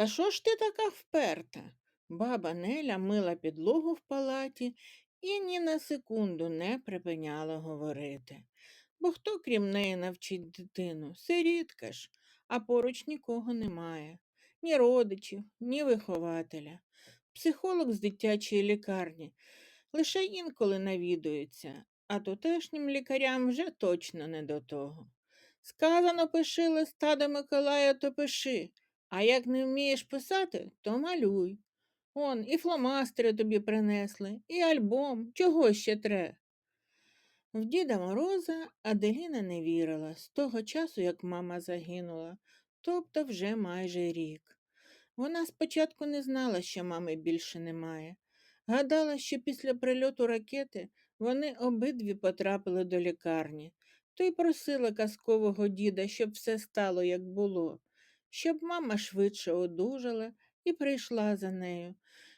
Та що ж ти така вперта? Баба Неля мила підлогу в палаті і ні на секунду не припиняла говорити. Бо хто крім неї навчить дитину? Сирітка ж, а поруч нікого немає, ні родичів, ні вихователя. Психолог з дитячої лікарні лише інколи навідується, а тутешнім лікарям вже точно не до того. Сказано, пиши листа до Миколая, то пиши, а як не вмієш писати, то малюй. Он, і фломастери тобі принесли, і альбом, чого ще тре. В Діда Мороза Аделіна не вірила з того часу, як мама загинула, тобто вже майже рік. Вона спочатку не знала, що мами більше немає. Гадала, що після прильоту ракети вони обидві потрапили до лікарні, то й просила казкового діда, щоб все стало, як було, щоб мама швидше одужала і прийшла за нею,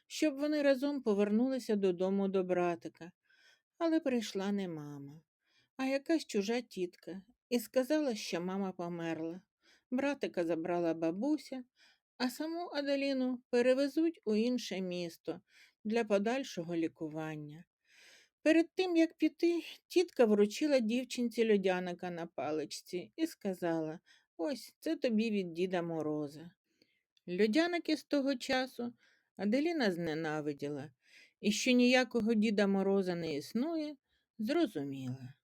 щоб вони разом повернулися додому до братика. Але прийшла не мама, а якась чужа тітка, і сказала, що мама померла. Братика забрала бабуся, а саму Аделіну перевезуть у інше місто для подальшого лікування. Перед тим, як піти, тітка вручила дівчинці льодяника на паличці і сказала ось це тобі від Діда Мороза. Льодяники з того часу Аделіна зненавиділа, і що ніякого Діда Мороза не існує, зрозуміла.